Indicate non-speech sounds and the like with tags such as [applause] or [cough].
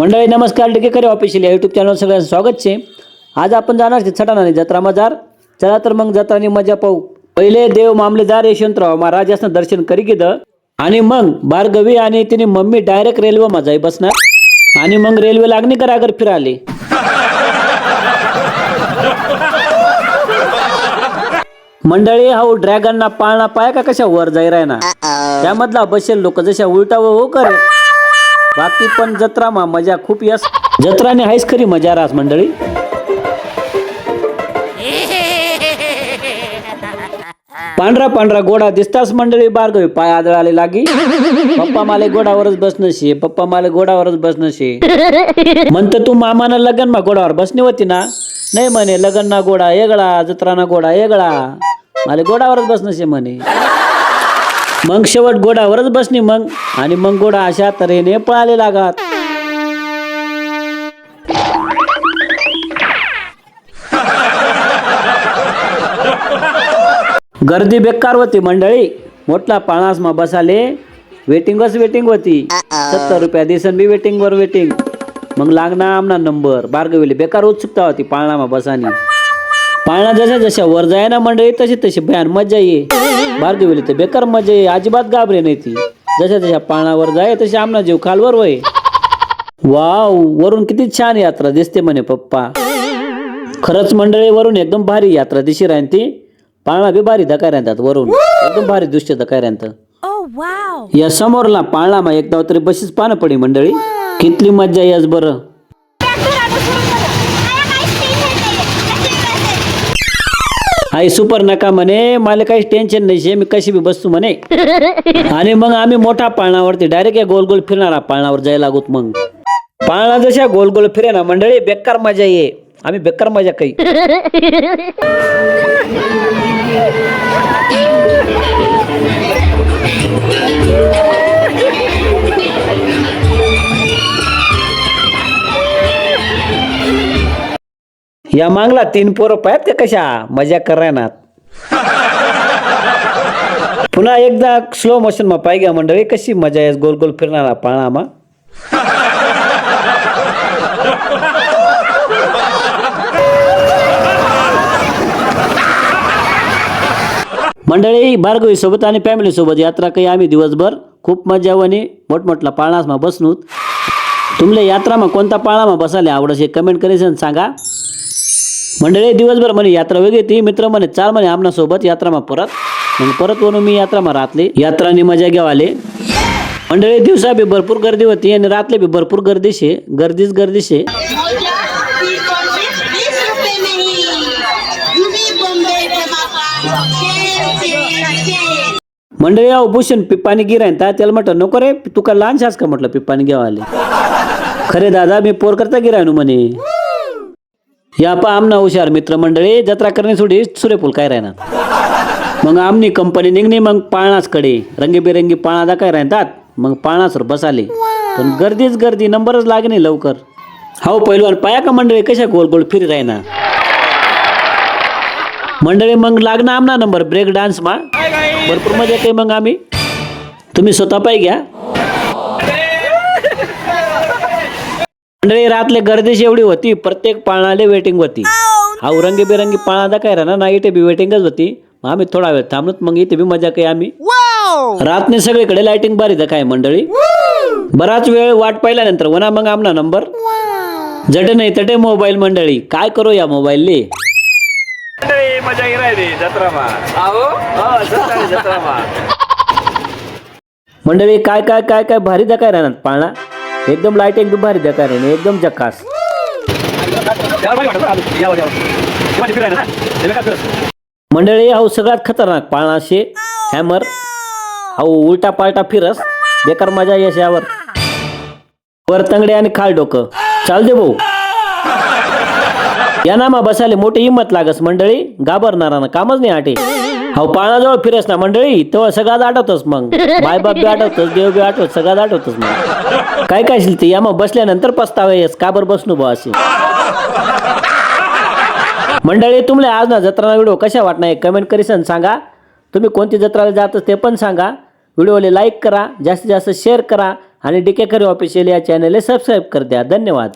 मंडळी नमस्कार टिकेकरी ऑफिशियल या यूट्यूब चॅनल सगळ्यांचं स्वागत छे आज आपण जाणार छे छटाणानी जत्रा मजार चला तर मग जत्रानी मजा पाहू. पहिले देव मामलेदार यशवंतराव महाराज दर्शन करी घेतं. आणि मग भार्गवी आणि तिने मम्मी डायरेक्ट रेल्वे जाई बसणार. आणि मग रेल्वे लागणी करागर फिराले. मंडळी हा हो ड्रॅगनना पाळणा पाय का कशा वर जाई राय त्यामधला बसेल लोक जशा उलटा हो करे. बाकी पण जत्रा मा मजा खूप यस. जत्राने हायस खरी मजा रास मंडळी. पांढरा पांढरा गोडा दिसताच मंडळी बारगवी पाय आदळाले लागी. पप्पा माले गोडावरच बसणं शे पप्पा माले गोडावरच बसणं शे म्हणत तू मामानं लग्न मा गोडावर बसणी होती ना? नाही म्हणे लग्न ना गोडा येगळा जत्रा ना गोडा येगळा. माले गोडावरच बसणं शे म्हणे. मग शेवट गोडावरच बसणे मग. आणि मग गोडा अशा तऱ्हेने पळाले लागत गर्दी बेकार होती मंडळी. मोठला पाळास मा बसाले. वेटिंगच वेटिंग होती. सत्तर रुपया दिसन बी वेटिंग वर वेटिंग. मग लागणार आमना नंबर. बारगविले बेकार उत्सुकता होती पाळणामा बसानी. पाळणा जशा जशा वर जाय ना मंडळी तशी तशी भयान मजा ये. बारगविले तर बेकार मजा ये अजिबात घाबरे नाही ती. जशा जशा पाळणावर जाय तशी आमना जीव खालवर वय. वाव वरून किती छान यात्रा दिसते म्हणे पप्पा. खरंच मंडळी वरून एकदम भारी यात्रा दिशी राहीन ती. पाळणा बी भारी धकाय राहतात वरून. एकदम भारी दृश्य धकाय राहतं. Oh! या समोरला पाळणा मा एकदा तरी बशीच पानं पडी मंडळी. कितली मज्जा याच बरं. आई सुपर नका म्हणे मला काही टेन्शन नाही शे मी कशी बी बसतो म्हणे. [laughs] आणि मग आम्ही मोठा पाळणावरती डायरेक्ट या गोल गोल फिरणारा पाळणावर जायला लागूत मग. पाळणा जशा गोल गोल फिरे ना मंडळी बेकार मजा ये. आम्ही बेकार मजा काही [laughs] या मागला तीन पोरं पाहत का कशा? मजा करायनात पुन्हा एकदा स्लो मोशन मा पाय घ्या मंडळी कशी मजा येस गोल गोल फिरणारा पाळणामा मंडळी भार्गवी सोबत आणि फॅमिली सोबत यात्रा काही आम्ही दिवसभर. खूप मजा वनी मोठमोठला पाळणास मा बसनूत. तुमले यात्रामा कोणता पाळणामा बसाले आवडस हे कमेंट करीसन सांगा. मंडळी दिवसभर म्हणे यात्रा वेगळी ती. मित्र म्हणे चाल म्हणे आमना सोबत यात्रामा परत. मग परत वरून मी यात्रामा राहतले. यात्रानी मजा घ्यावाले मंडळी दिवसा बी भरपूर गर्दी होती आणि रातले बी भरपूर गर्दी शे गर्दीच गर्दी शे मंडळी अहो भूषण पिप्पानी गिरायन ता त्याला म्हटलं नको रे तुका लहान शास का म्हटलं पिप्पानी घ्यावाले खरे दादा मी पोर करता गिरायनो म्हणे. या पा आमना हुशार मित्रमंडळी जत्रा करणे सोडी सूर्यफूल काय राहणार? मग आमनी कंपनी निघणे मग पाळणाच कडे. रंगीबेरंगी पाळणा काय राहतात? मग पाळणासवर बसाले. पण गर्दीच गर्दी नंबरच लागणे लवकर. हो पैलवान पाया का मंडळी कशा गोल गोल फिरी राहणार? मंडळी मग लागणार आमना नंबर ब्रेक डान्स मा. भरपूर मजा काही मग आम्ही. तुम्ही स्वतः पाय घ्या. मंडळी रातले गर्दीशी एवढी होती प्रत्येक पाळणाले वेटिंग होती. हा रंगीबेरंगी पाळणा दाखवायला ना ना इथे बी वेटिंगच होती. मग आम्ही थोडा वेळ थांबलोत मग इथे बी मजा काही आम्ही. रातने सगळीकडे लाइटिंग बारी दाखाय मंडळी? बराच वेळ वाट पाहिल्यानंतर वना मग आमना नंबर जटे नाही तटे मोबाईल मंडळी. काय करू या मजा जत्रामा. आहो? जत्रा जत्रामा. मंडळी काय काय काय काय भारी दाखाय राहणार पाळणा? एकदम लाइट एकदम भारी दाखाय राहणार एकदम जकास. मंडळी हा सगळ्यात खतरनाक पाळणाशे हॅमर हा उलटा पालटा फिरस बेकार मजा यश यावर. वर तंगडे आणि खाल डोकं. चाल दे भाऊ. या नामा बसाले मोठी हिंमत लागस मंडळी. घाबरणारा कामच नाही आटे. हा पाळाजवळ फिरस ना मंडळी. तेव्हा सगळ्यात आठवतोस मग. बाय बाप बी आठवतस देव बी आठवत सगळ्यात आठवतोस मग. काय काय शिल ते? या मग बसल्यानंतर पस्तावे येस का बरं बा असे मंडळी तुमले आज ना जत्रा व्हिडिओ कशा वाटणार कमेंट करीसन सांगा. तुम्ही कोणती जत्राला जात ते पण सांगा. व्हिडिओला लाईक करा जास्तीत जास्त शेअर करा आणि डी खरे ऑफिशियल या चॅनलला सबस्क्राईब कर द्या. धन्यवाद.